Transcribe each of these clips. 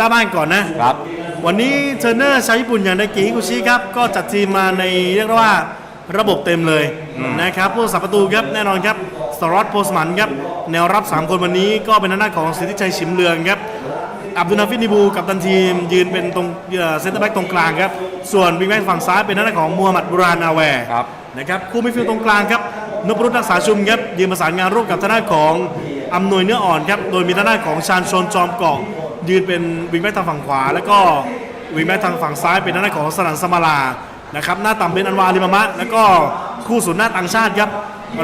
จ้าบ้านก่อนนะ ครับ วันนี้เทรนเนอร์ชาวญี่ปุ่นอย่างไดกิฮิกุชิครับ ก็จัดทีมมาในเรียกได้ว่าระบบเต็มเลยนะครับผู้สับประตูครับแน่นอนครับสรอตโพสมันครับแนวรับ 3 คนวันนี้ก็เป็นหน้าของสิทธิชัยชิมเลืองครับอับดุลนาฟิดนิบูกับตันทีม ยืนเป็นตรงเซนเตอร์แบ็กตรงกลางครับส่วนวิงแบ็กฝั่งซ้ายเป็นหน้าของมูฮัมหมัดบุรานอาแวร์ครับนะครับคู่มิดฟิลด์ตรงกลางครับนพรุตรักษาชุมครับยืนประสานงานร่วมกับทางด้านของอำนวยเนื้ออ่อนครับโดยมีทางด้านของชาญชนจอมเกาะ ยืนเป็นวิงแบ็กทางฝั่งขวา แล้วก็วิงแบ็กทางฝั่งซ้ายเป็นทางด้านของสนันสมาลานะครับหน้าต่ำเป็นอันวาลิมามะ แล้วก็คู่ศูนย์หน้าต่างชาติครับ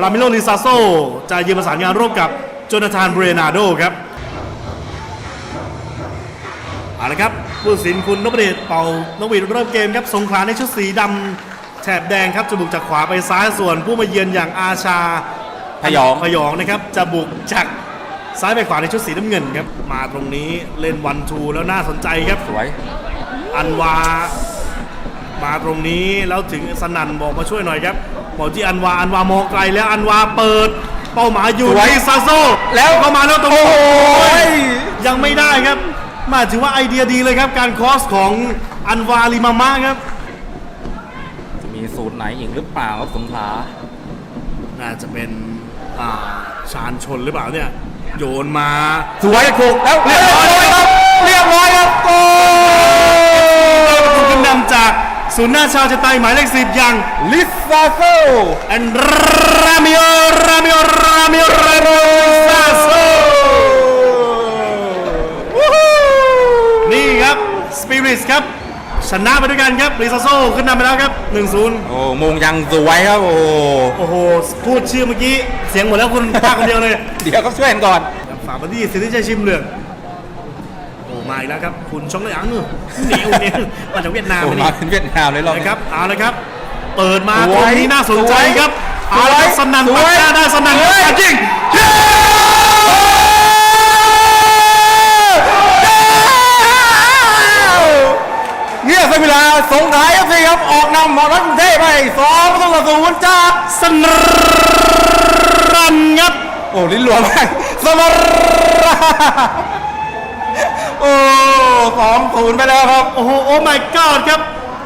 ลามิโลลิซาโซจะยืนประสานงานร่วมกับโจนาธานเบรนาโดครับเอาละครับผู้ตัดสินคุณนพเดชเป่านกหวีดเริ่มเกมครับสงขลาในชุดสีดำแถบแดงครับจะบุกจากขวาไปซ้ายส่วนผู้มาเยือนอย่างอาชาพยองพยองนะครับจะบุกจาก ซ้ายไปขวาในชุดสีน้ำเงินครับ มาตรงนี้เล่นวันทูแล้วน่าสนใจครับ สวย อันวา มาตรงนี้แล้วถึงสนันบอกมาช่วยหน่อยครับบอกที่อันวาอันวามองไกลแล้วอันวาเปิด เป้าหมายอยู่สวยที่ซาโซแล้วเข้ามาแล้วตรงโอ้นี้ยยังไม่ได้ครับ มาถือว่าไอเดียดีเลยครับ การคอสของอันวาลิมามะครับจะมีสูตรไหนอีกหรือเปล่าครับสงขลาน่าจะเป็น อ่าชาญชนหรือเปล่าเนี่ย โยนมา สวยโขกแล้วเรียบร้อยครับเรียบร้อยครับโอ้ถูกขึ้นนำจากศูนย์หน้าชาวจะไตหมายเลขสิบอย่างลิซาโซ แอนรามิโอรามิโอรามิโอรามิโอซาโซนี่ครับสปิริตครับ ชนะไปด้วยกันครับลิซาโซขึ้นนำไปแล้วครับ 1-0 โอ้มงยังสวยครับ โอ้โอ้โห พูดชื่อเมื่อกี้ เสียงหมดแล้วคุณภาคคนเดียวเลยเดี๋ยวก็ช่วยกันก่อน ฝากมาที่สิทธิชัยชิมเหลืองโอ้มาอีกแล้วครับ คุณชงเลยอังหนีอุเนี่ยมาจากเวียดนามโอ้มามานี่เป็นเวียดนามเลยรอบนะนี้ครับเอาละครับ เปิดมาสตวยรงนี้น่าสนใจครับสวยเอาละครับสนั่นสปัวดยหน้าได้สนั่นสวยปัดยิงเย้ เนี่ยสมิลาสงท้ายครับสิครับออกนำมารักรุงเทพไปสองประตูต่อศูนย์จากสนันครับโอ้ลิ้นหลวมมากสมรโอ้สองศูนย์ไปแล้วครับ โอ้โหโอ้ my god ครับ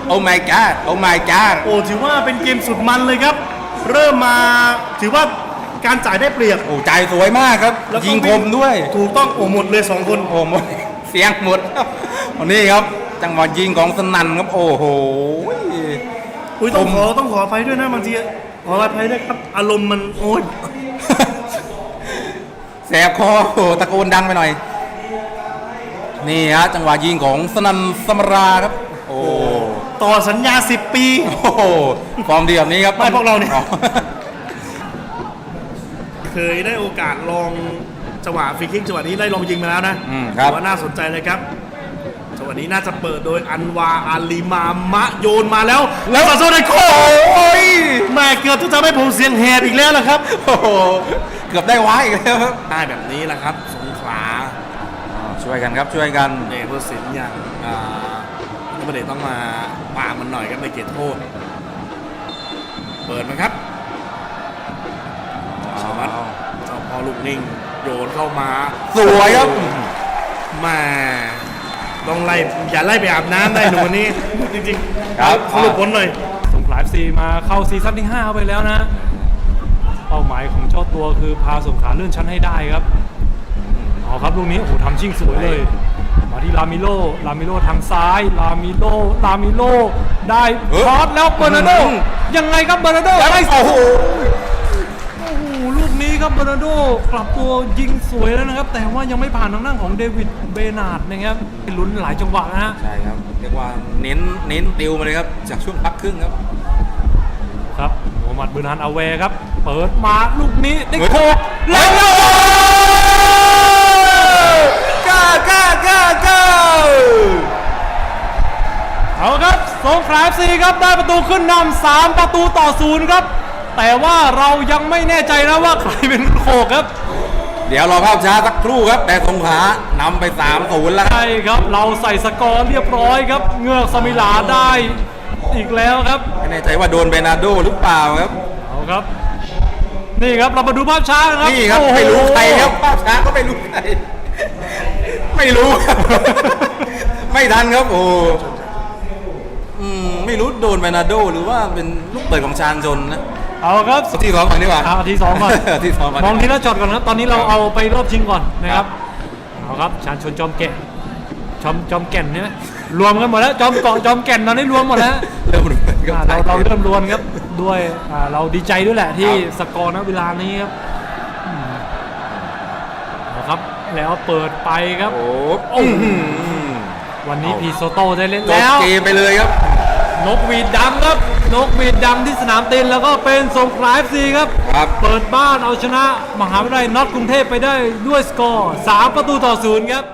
โอ้ my god โอ้ my god โอ้ถือว่าเป็นเกมสุดมันเลยครับ เริ่มมาถือว่าการจ่ายได้เปรียบ โอ้ใจสวยมากครับ แล้วก็ยิงคมด้วย ถูกต้องโอ้หมดเลยสองคน โอ้หมดเสียงหมดครับวันนี้ครับ จังหวะยิงของสนั่นครับโอ้โห อุ้ยต้องผมขอต้องขออภัยด้วยนะบางทีขออภัยด้วยครับ อารมณ์มันโอ้ยแสบคอโอ้ตะโกนดังไปหน่อย นี่ฮะจังหวะยิงของสนันสมราครับ โอ้ต่อสัญญา 10 ปี โอ้โหฟอร์มดีแบบนี้ครับไม่พวกเราเนี่ยอ๋อเคยได้โอกาสลองจังหวะฟรีคิกจังหวะนี้ได้ลองยิงมาแล้วนะอืมครับถือว่าน่าสนใจเลยครับ จังหวะนี้น่าจะเปิดโดยอันวาอาลีมามะโยนมาแล้ว แล้วซาโซไดโคโอ้ยแม่เกือบจะทำให้ผมเสียงแหบอีกแล้วล่ะครับโอ้โหเกือบได้ไว้อีกแล้วครับได้แบบนี้แหละครับ สงขลาอ่าช่วยกันครับช่วยกันเนผู้สินอย่างอ่านักเตะต้องมาปราบมันหน่อยครับในเขตโทษ เปิดมาครับชาวัตเจ้าพ่อลูกนิ่ง โยนเข้ามาสวยครับ แมา ต้องไล่อย่าไล่ไปอาบน้ำได้หนูวันนี้ จริงๆครับสรุปผลหน่อย สงขลาซีมาเข้าซีซั่นที่5ไปแล้วนะ เป้าหมายของเจ้าตัวคือพาสงขลาเลื่อนชั้นให้ได้ครับเอาครับลูกนี้โอ้โหทำชิ่งสวยเลย มาที่ลามิโลลามิโลทางซ้ายลามิโลลามิโลได้เฮ้ยคอสแล้วเบอร์นาร์โดอืมยังไงครับเบอร์นาร์โดยังไงโอ้โหโอ้โหลูกนี้ ครับเบอร์นาร์โดกลับตัวยิงสวยแล้วนะครับ แต่ว่ายังไม่ผ่านทางด้านของเดวิดเบนาร์ดนะครับลุ้นหลายจังหวะนะฮะ ใช่ครับเรียกว่าเน้นเน้นติวมาเลยครับ จากช่วงพักครึ่งครับ ครับโมฮัมหมัดบืนฮานอาเวครับ เปิดมาลูกนี้ได้เฮ้ยโคกแล้วก้าก้าก้าก้าเอาครับสงขลาซีครับได้ประตูขึ้นนำสามประตูต่อศูนย์ครับ แต่ว่าเรายังไม่แน่ใจนะว่าใครเป็นโคกครับ เดี๋ยวรอภาพช้าสักครู่ครับ แต่สงขลานำไป3ามศูนย์แล้วครับ ใช่ครับ เราใส่สกอร์เรียบร้อยครับ เงือกสมิลาได้อีกแล้วครับไม่แน่ใจว่าโดนเบนาร์โดหรือเปล่าครับ เอาครับ นี่ครับเรามาดูภาพช้านะครับนี่ครับโอ้โห ไม่รู้ใครครับภาพช้าก็ไม่รู้ใคร ไม่รู้ครับทันครับโอ้อืมไม่รู้โดนเบนาโดหรือว่าเป็นลูกเปิดของชานชนนะ เอาครับที่สองก่อนดีกว่าเอาที่สองก่อนที่สองก่อนมองทีละช็อตก่อนครับตอนนี้เราเอาไปรอบชิงก่อนนะครับเอาครับชานชนจอมแก่นจอมจอมแก่นใช่ไหมรวมกันหมดแล้วจอมเกาะจอมแก่นตอนนี้รวมหมดแล้วเริ่มเหมือนกับอ่าเราเราเริ่มรวนครับด้วยอ่าเราดีใจด้วยแหละที่สกอร์ณเวลานี้ครับอืมเอาครับแล้วเปิดไปครับโอ้อื้อหือวันนี้เอาพีโซโต้ได้เล่นจบแล้วเกมไปเลยครับนกหวีดดำครับ นกหวีดดำที่สนามเต็นแล้วก็เป็นสงขลา FC ครับ ครับ เปิดบ้านเอาชนะ มหาวิทยาลัยน็อตกรุงเทพไปได้ด้วยสกอร์ 3 ประตูต่อศูนย์ครับ